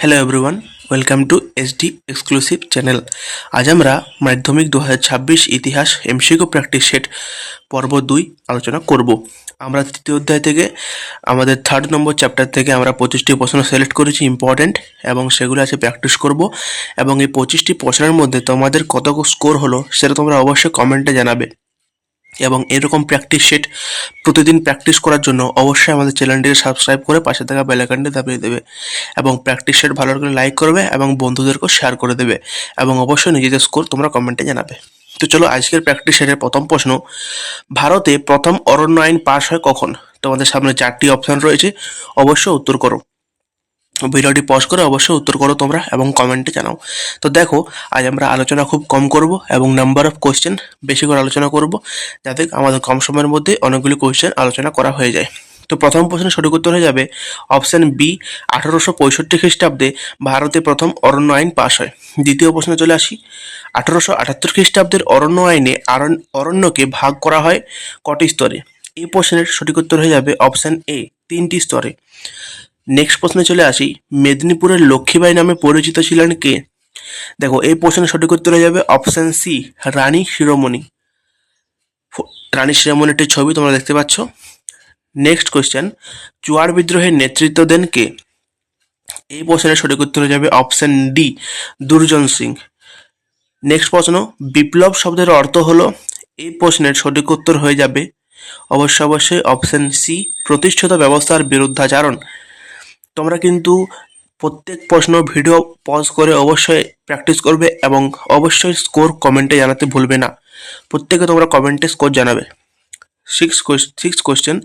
Hello everyone welcome to SD exclusive channel আজ আমরা মাধ্যমিক দু হাজার ছাব্বিশ ইতিহাস এমসিকিউ প্র্যাকটিস সেট পর্ব দুই আলোচনা করব। আমরা তৃতীয় অধ্যায় থেকে আমাদের থার্ড নম্বর চ্যাপ্টার থেকে আমরা পঁচিশটি প্রশ্ন সিলেক্ট করেছি ইম্পর্ট্যান্ট এবং সেগুলো আছে প্র্যাকটিস করব। এবং এই পঁচিশটি প্রশ্নের মধ্যে তোমাদের কত স্কোর হলো, সেটা তোমরা অবশ্যই কমেন্টে জানাবে। এবং এরকম প্র্যাকটিস সেট প্রতিদিন প্র্যাকটিস করার জন্য অবশ্যই আমাদের চ্যানেলটিকে সাবস্ক্রাইব করে পাশে থাকা বেলাইকানটি দাবিয়ে দেবে এবং প্র্যাকটিস সেট ভালো করে লাইক করবে এবং বন্ধুদেরকেও শেয়ার করে দেবে এবং অবশ্যই নিজেদের স্কোর তোমরা কমেন্টে জানাবে। তো চলো আজকের প্র্যাকটিস সেটের প্রথম প্রশ্ন, ভারতে প্রথম অরণ্য আইন পাশ হয় কখন? তোমাদের সামনে চারটি অপশন রয়েছে, অবশ্যই উত্তর করো। ভিডিওটি পজ করে অবশ্যই উত্তর করো তোমরা এবং কমেন্টে জানাও। তো দেখো, আজ আমরা আলোচনা খুব কম করব এবং নাম্বার অফ কোয়েশ্চেন বেশি করে আলোচনা করব, যাতে আমাদের কম সময়ের মধ্যে অনেকগুলি কোশ্চেন আলোচনা করা হয়ে যায়। তো প্রথম প্রশ্নের সঠিক উত্তর হয়ে যাবে অপশান বি আঠারোশো পঁয়ষট্টি খ্রিস্টাব্দে ভারতে প্রথম অরণ্য আইন পাশ হয়। দ্বিতীয় প্রশ্নে চলে আসি, আঠারোশো আটাত্তর খ্রিস্টাব্দের অরণ্য আইনে অরণ্যকে ভাগ করা হয় কটি স্তরে? এই প্রশ্নের সঠিক উত্তর হয়ে যাবে অপশান এ তিনটি স্তরে। নেক্সট প্রশ্নে চলে আসি। মেদিনীপুরের লক্ষ্মীবাই নামে পরিচিত ছিলেন কে? দেখো, এই প্রশ্নের সঠিক উত্তর হয়ে যাবে অপশন সি রানী শিরোমণি। রানী শিরোমণির একটি ছবি তোমরা দেখতে পাচ্ছ। নেক্সট কোয়েশ্চেন চুয়ার বিদ্রোহের নেতৃত্ব দেন কে? এই প্রশ্নের সঠিক উত্তর হয়ে যাবে option D Durjan Singh. Next প্রশ্ন, বিপ্লব শব্দের অর্থ হলো, এই প্রশ্নের সঠিক উত্তর হয়ে যাবে। অবশ্য অবশ্যই অপশন সি প্রতিষ্ঠিত ব্যবস্থার বিরুদ্ধাচারণ। তোমরা কিন্তু প্রত্যেক প্রশ্ন ভিডিও পজ করে অবশ্যই প্র্যাকটিস করবে এবং অবশ্যই স্কোর কমেন্টে জানাতে ভুলবে না। প্রত্যেকে তোমরা কমেন্টে স্কোর জানাবে। সিক্স সিক্স কোয়েশ্চেন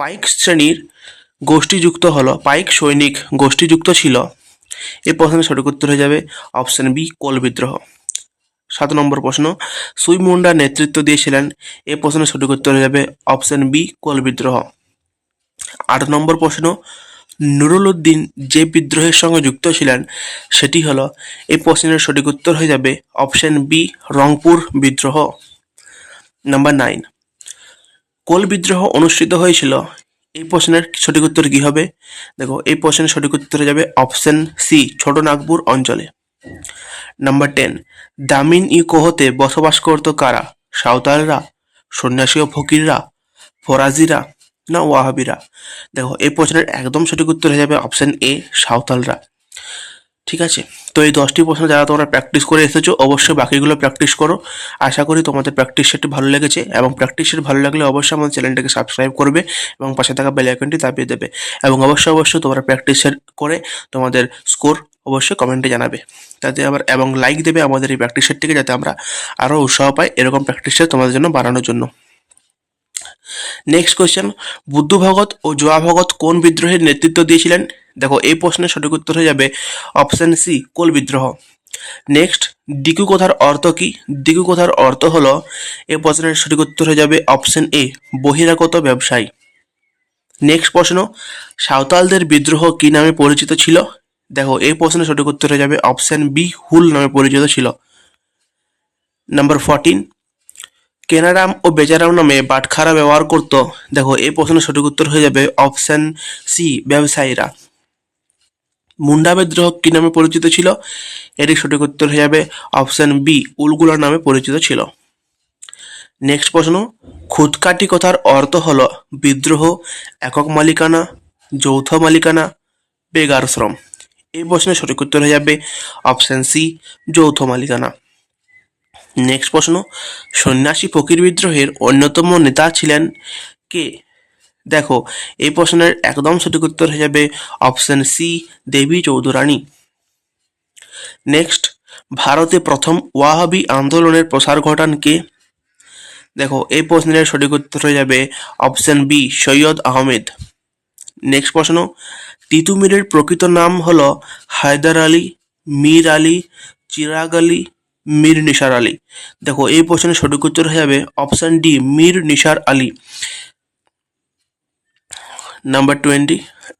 পাইক শ্রেণির গোষ্ঠীযুক্ত হলো, পাইক সৈনিক গোষ্ঠীযুক্ত ছিল। এ প্রশ্নের সঠিক উত্তর হয়ে যাবে অপশন বি কোল বিদ্রোহ। সাত নম্বর প্রশ্ন, সুই মুন্ডা নেতৃত্ব দিয়েছিলেন। এ প্রশ্নের সঠিক উত্তর হয়ে যাবে অপশন বি কোল বিদ্রোহ। আট নম্বর প্রশ্ন নুরুল উদ্দিন যে বিদ্রোহের সঙ্গে যুক্ত ছিলেন, সেটি হলো এই প্রশ্নের সঠিক উত্তর হয়ে যাবে অপশন বি, রংপুর বিদ্রোহ। নাম্বার নাইন, কোল বিদ্রোহ অনুষ্ঠিত হয়েছিল? এই প্রশ্নের সঠিক উত্তর কী হবে? দেখো, এই প্রশ্নের সঠিক উত্তর হয়ে যাবে অপশন সি, ছোট নাগপুর অঞ্চলে। নাম্বার টেন, দামিন ই কোহতে বসবাস করত কারা? সাঁওতালরা, সন্ন্যাসী ও ফকিররা, ফরাজিরা না ওয়াহাবিরা। দেখো, এই প্রশ্নের একদম সঠিক উত্তর হয়ে যাবে অপশন এ সাঁওতালরা। ঠিক আছে? তো এই দশটি প্রশ্ন যারা তোমরা প্র্যাকটিস করে এসেছ, অবশ্যই বাকিগুলো প্র্যাকটিস করো। আশা করি তোমাদের প্র্যাকটিস সেটটি ভালো লেগেছে এবং প্র্যাকটিস সেট ভালো লাগলে অবশ্যই আমাদের চ্যানেলটাকে সাবস্ক্রাইব করবে এবং পাশে থাকা বেল আইকনটি দাবিয়ে দেবে। এবং অবশ্যই অবশ্যই তোমরা প্র্যাকটিস সেট করে তোমাদের স্কোর অবশ্যই কমেন্টে জানাবে। তাতে আবার, এবং লাইক দেবে আমাদের এই প্র্যাকটিস সেটটিকে যাতে আমরা আরও উৎসাহ পাই এরকম প্র্যাকটিস সেট তোমাদের জন্য বানানোর জন্য। নেক্সট কোয়েশ্চেন বুদ্ধ ভগত ও জোয়া ভগত কোন বিদ্রোহের নেতৃত্ব দিয়েছিলেন? দেখো, এই প্রশ্নের সঠিক উত্তর হয়ে যাবে অপশন সি কোল বিদ্রোহ। নেক্সট ডিকু কথার অর্থ কি? ডিকু কথার অর্থ হলো এই প্রশ্নের সঠিক উত্তর হয়ে যাবে অপশন এ বহিরাগত ব্যবসায়ী। নেক্সট প্রশ্ন, সাঁওতালদের বিদ্রোহ কি নামে পরিচিত ছিল? দেখো, এই প্রশ্নের সঠিক উত্তর হয়ে যাবে অপশন বি হুল নামে পরিচিত ছিল। নাম্বার ফোরটিন কেনারাম ও বেচারাম নামে বাটখারা ব্যবহার করত। দেখো, এই প্রশ্নের সঠিক উত্তর হয়ে যাবে অপশন সি, ব্যবসায়ীরা। মুন্ডা বিদ্রোহ কি নামে পরিচিত ছিল? এটি সঠিক উত্তর হয়ে যাবে অপশন বি, উলগুলা নামে পরিচিত ছিল। নেক্সট প্রশ্ন খুদকাটি কথার অর্থ হলো বিদ্রোহ, একক মালিকানা, যৌথ মালিকানা, বেগার শ্রম। এই প্রশ্নের সঠিক উত্তর হয়ে যাবে অপশন সি, যৌথ মালিকানা। নেক্সট প্রশ্ন, সন্ন্যাসী ফকির বিদ্রোহের অন্যতম নেতা ছিলেন কে? দেখো, এই প্রশ্নের একদম সঠিক উত্তর হয়ে যাবে option C Debi Chaudhurani. Next, ভারতে প্রথম ওয়াহাবি আন্দোলনের প্রসার ঘটান কে? দেখো, এই প্রশ্নের সঠিক উত্তর হয়ে যাবে option B Syed Ahmed. Next প্রশ্ন, তিতুমিরের প্রকৃত নাম হলো হায়দার আলী, মীর আলী, চিরাগ আলী মীর নিসার আলী। দেখো, এই প্রশ্নের সঠিক উত্তর হয়ে যাবে option D Mir Nisar Ali. Number twenty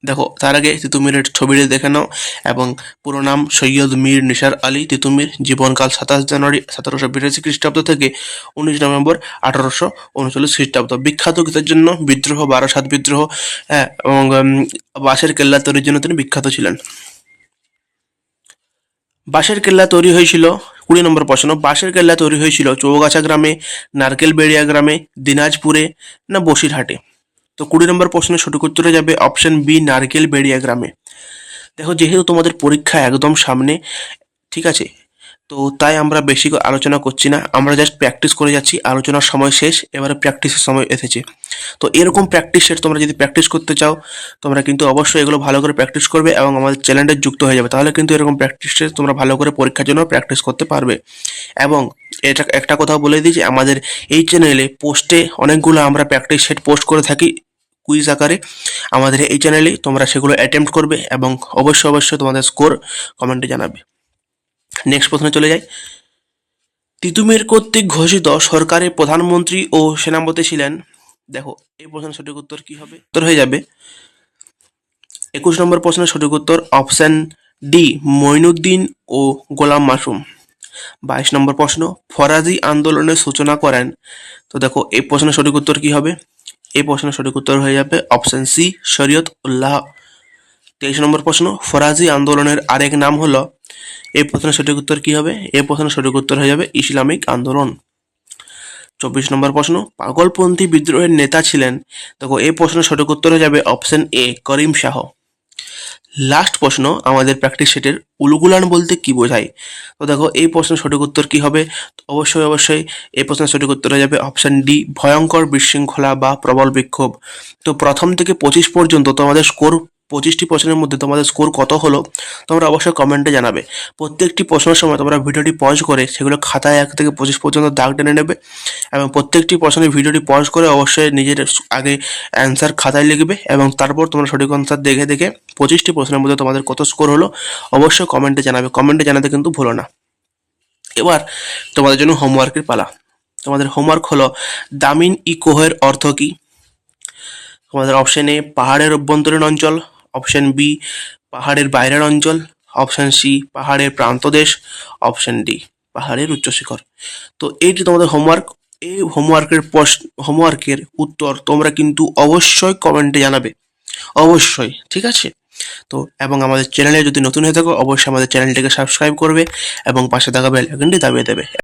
দেখো, তার আগে তিতুমিরের ছবিটি দেখে নাও এবং পুরো নাম সৈয়দ মীর নিসার আলী তিতুমির জীবনকাল সাতাশ জানুয়ারি সতেরোশো বিরাশি খ্রিস্টাব্দ থেকে উনিশ নভেম্বর আঠারোশো উনচল্লিশ খ্রিস্টাব্দ। বিখ্যাত গীতের জন্য বিদ্রোহ বারাসাত বিদ্রোহ হ্যাঁ এবং বাঁশের কেল্লা তৈরির জন্য তিনি বিখ্যাত ছিলেন। বাঁশের কেল্লা তৈরি হয়েছিল কুড়ি নম্বর প্রশ্ন বাঁশের কেল্লা তৈরি হয়েছিল চৌগাছা গ্রামে, নারকেল বেড়িয়া গ্রামে, দিনাজপুরে না বসিরহাটে? তো কুড়ি নম্বর প্রশ্নের সঠিক উত্তরে যাবে অপশন বি, নারকেল বেড়িয়া গ্রামে। দেখো, যেহেতু তোমাদের পরীক্ষা একদম সামনে, ঠিক আছে তো তাই আমরা বেশি আলোচনা করছি না। আমরা জাস্ট প্র্যাকটিস করে যাচ্ছি। আলোচনার সময় শেষ, এবারে প্র্যাকটিসের সময় এসেছে। তো এরকম প্র্যাকটিস সেট তোমরা যদি প্র্যাকটিস করতে চাও, তোমরা কিন্তু অবশ্যই এগুলো ভালো করে প্র্যাকটিস করবে এবং আমাদের চ্যানেলে যুক্ত হয়ে যাবে। তাহলে কিন্তু এরকম প্র্যাকটিস সেট তোমরা ভালো করে পরীক্ষার জন্য প্র্যাকটিস করতে পারবে। এবং এটা একটা কথা বলে দিই যে, আমাদের এই চ্যানেলে পোস্টে অনেকগুলো আমরা প্র্যাকটিস সেট পোস্ট করে থাকি কুইজ আকারে। আমাদের এই চ্যানেলে তোমরা সেগুলো অ্যাটেম্প্ট করবে এবং অবশ্যই অবশ্যই তোমাদের স্কোর কমেন্টে জানাবে। নেক্সট প্রশ্নে চলে যাই। তিতুমির কর্তৃক ঘোষিত সরকারের প্রধানমন্ত্রী ও সেনাপতি ছিলেন। দেখো, এই প্রশ্নের সঠিক উত্তর কি হবে? উত্তর হয়ে যাবে। একুশ নম্বর প্রশ্নের সঠিক উত্তর অপশন ডি মঈনুদ্দিন ও গোলাম মাসুম। বাইশ নম্বর প্রশ্ন, ফরাজি আন্দোলনের সূচনা করেন। তো দেখো, এই প্রশ্নের সঠিক উত্তর কি হবে? এই প্রশ্নের সঠিক উত্তর হয়ে যাবে অপশন সি শরীয়ত উল্লাহ তেইশ নম্বর প্রশ্ন, ফরাজি আন্দোলনের আরেক নাম হলো এই প্রশ্নের সঠিক উত্তর কি হবে? এই প্রশ্নের সঠিক উত্তর হয়ে যাবে ইসলামিক আন্দোলন। চব্বিশ নম্বর প্রশ্ন, পাগলপন্থী বিদ্রোহের নেতা ছিলেন, দেখো এই প্রশ্নের সঠিক উত্তর হয়ে যাবে option A, Karim Shah. Last প্রশ্ন, আমাদের প্র্যাকটিস সেটের উলুগুলান বলতে কি বোঝায়? তো দেখো, এই প্রশ্নের সঠিক উত্তর কি হবে? অবশ্যই অবশ্যই এই প্রশ্নের সঠিক উত্তর হয়ে যাবে অপশান ডি, ভয়ঙ্কর বিশৃঙ্খলা বা প্রবল বিক্ষোভ। তো প্রথম থেকে পঁচিশ পর্যন্ত তোমাদের স্কোর পঁচিশটি প্রশ্নের মধ্যে তোমাদের স্কোর কত হলো, তোমরা অবশ্যই কমেন্টে জানাবে। প্রত্যেকটি প্রশ্নের সময় তোমরা ভিডিওটি পজ করে সেগুলো খাতায় এক থেকে পঁচিশ পর্যন্ত দাগ টেনে নেবে এবং প্রত্যেকটি প্রশ্নের ভিডিওটি পজ করে অবশ্যই নিজের আগে অ্যান্সার খাতায় লিখবে এবং তারপর তোমরা সঠিক অ্যান্সার দেখে দেখে পঁচিশটি প্রশ্নের মধ্যে তোমাদের কত স্কোর হলো, অবশ্যই কমেন্টে জানাবে। কমেন্টে জানাতে কিন্তু ভুলো না। এবার তোমাদের জন্য হোমওয়ার্কের পালা। তোমাদের হোমওয়ার্ক হলো দামিন ইকোহের অর্থ কী? তোমাদের অপশানে পাহাড়ের অভ্যন্তরীণ অঞ্চল অপশন বি, পাহাড়ের বাইরের অঞ্চল। অপশন সি, পাহাড়ের প্রান্তদেশ অপশন ডি, পাহাড়ের উচ্চশিখর তো এইটি তোমাদের হোমওয়ার্ক এই হোমওয়ার্কের হোমওয়ার্কের উত্তর তোমরা কিন্তু অবশ্যই কমেন্টে জানাবে। অবশ্যই, ঠিক আছে? তো এবং আমাদের চ্যানেলে যদি নতুন হয়ে থাকো, অবশ্যই আমাদের চ্যানেলটিকে সাবস্ক্রাইব করবে এবং পাশে থাকা বেল আইকনটি দাবিয়ে দেবে।